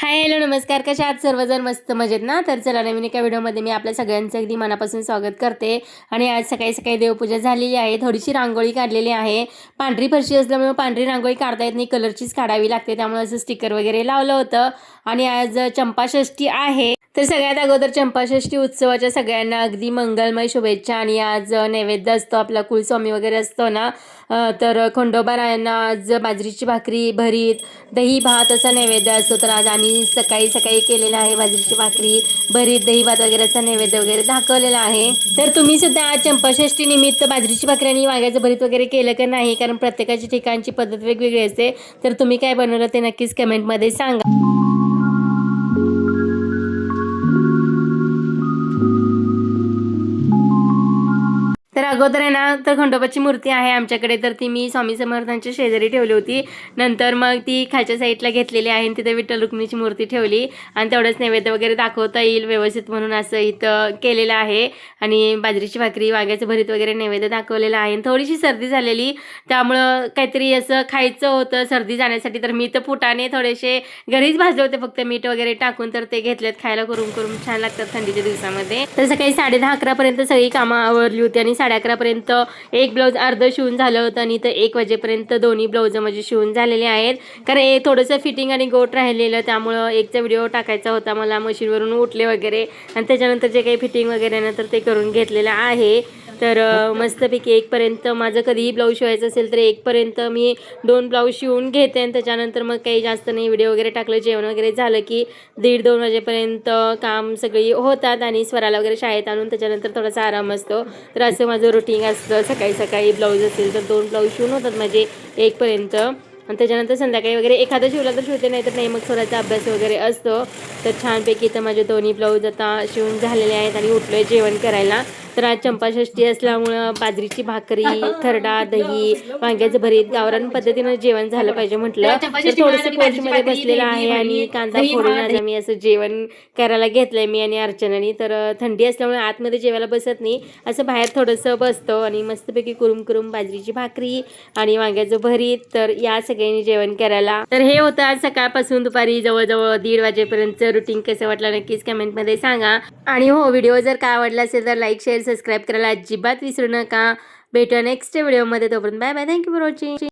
Hi hello नमस्कार. कशा आहात? सर्वजण मस्त मजेत ना? तर चला नवीन एका व्हिडिओमध्ये मी आपल्या सगळ्यांचं अगदी मनापासून स्वागत करते. आणि आज सकाळी सकाळी देवपूजा झालेली आहे. थोडीशी रांगोळी काढलेली आहे. पांढरी फरशी असल्यामुळे पांढरी रांगोळी काढता येत नाही. कलरचीच काढावी लागते. त्यामुळे असं स्टिकर वगैरे लावलं होतं. आणि आज चंपाषष्ठी आहे. तर सगळ्यात अगोदर चंपाषष्ठी उत्सवाच्या सगळ्यांना अगदी मंगलमय शुभेच्छा. आणि आज नैवेद्य असतो आपला कुलस्वामी वगैरे असतो ना तर खंडोबारायांना आज बाजरीची भाकरी भरीत दही भात असा नैवेद्य असतो. तर आज आम्ही सकाळी सकाळी केलेला आहे बाजरीची भाकरी भरीत दही भात वगैरे असा नैवेद्य वगैरे दाखवलेला आहे. तर तुम्ही सुद्धा आज चंपाषष्ठी निमित्त बाजरीची भाकरी आणि वांग्याचं भरीत वगैरे केलं का नाही? कारण प्रत्येकाची ठिकाणची पद्धत वेगवेगळी असते. तर तुम्ही काय बनवलं ते नक्कीच कमेंटमध्ये सांगा. तर अगोदर आहे ना तर खंडोबाची मूर्ती आहे आमच्याकडे तर ती मी स्वामी समर्थांच्या शेजारी ठेवली होती. नंतर मग ती खालच्या साईडला घेतलेली आहे आणि तिथे विठ्ठल रुक्मिणीची मूर्ती ठेवली. आणि तेवढंच नैवेद्य वगैरे दाखवता येईल व्यवस्थित म्हणून असं इथं केलेलं आहे. आणि बाजरीची भाकरी वांग्याचं भरीत वगैरे नैवेद्य दाखवलेलं आहे. आणि थोडीशी सर्दी झालेली. त्यामुळं काहीतरी असं खायचं होतं सर्दी जाण्यासाठी. तर मी तर फुटाने थोडेसे घरीच भाजले होते फक्त मीठ वगैरे टाकून तर ते घेतलेत खायला. करून करून छान लागतात थंडीच्या दिवसामध्ये. तर सकाळी साडे दहा अकरापर्यंत सगळी कामं आवरली होती आणि साडे अकरापर्यंत एक ब्लाऊज अर्ध शिवून झालं होतं आणि तर एक वाजेपर्यंत दोन्ही ब्लाऊज माझे शिवून झालेले आहेत. कारण हे थोडंसं फिटिंग आणि गोट राहिलेलं त्यामुळं एकचा व्हिडिओ टाकायचा होता. मला मशीनवरून उठले वगैरे. आणि त्याच्यानंतर जे काही फिटिंग वगैरे ना तर ते करून घेतलेलं आहे. तर मस्तपैकी एकपर्यंत माझं कधीही ब्लाऊज शिवायचं असेल तर एकपर्यंत मी दोन ब्लाऊज शिवून घेते आणि त्याच्यानंतर मग काही जास्त नाही व्हिडिओ वगैरे टाकलं जेवण वगैरे झालं की दीड दोन वाजेपर्यंत काम सगळी होतात आणि स्वराला वगैरे शाळेत आणून त्याच्यानंतर थोडासा आराम असतो. तर असं माझं रुटीन असतं. सकाळी सकाळी ब्लाऊज असेल तर दोन ब्लाऊज शिवून होतात माझे एकपर्यंत. आणि त्याच्यानंतर संध्याकाळी वगैरे एखादं शिवला तर शिवते नाही तर नाही मग स्वराचा अभ्यास वगैरे असतो. तर छानपैकी तर माझे दोन्ही ब्लाऊज आता शिवून झालेले आहेत आणि उठलो आहे जेवण करायला. तर आज चंपाषष्ठी असल्यामुळं बाजरीची भाकरी खरडा दही वांग्याचं भरीत गावरान पद्धतीनं जेवण झालं पाहिजे म्हटलं. तर थोडंसं कोर्समध्ये बसलेलं आहे आणि कांदा फोडून आज आम्ही असं जेवण करायला घेतलंय मी आणि अर्चनानी. तर थंडी असल्यामुळे आतमध्ये जेवायला बसत नाही. असं बाहेर थोडंसं बसतो आणि मस्तपैकी कुरुम कुरुम बाजरीची भाकरी आणि वांग्याचं भरीत. तर या सगळ्यांनी जेवण करायला. तर हे होतं आज सकाळपासून दुपारी जवळजवळ दीड वाजेपर्यंत रुटीन कसं वाटलं नक्कीच कमेंटमध्ये सांगा. आणि हो व्हिडिओ जर काय आवडला असेल तर लाईक शेअर चॅनल सबस्क्राईब करायला अजिबात विसरू नका. भेटूया नेक्स्ट व्हिडिओमध्ये तोपर्यंत bye bye thank you for watching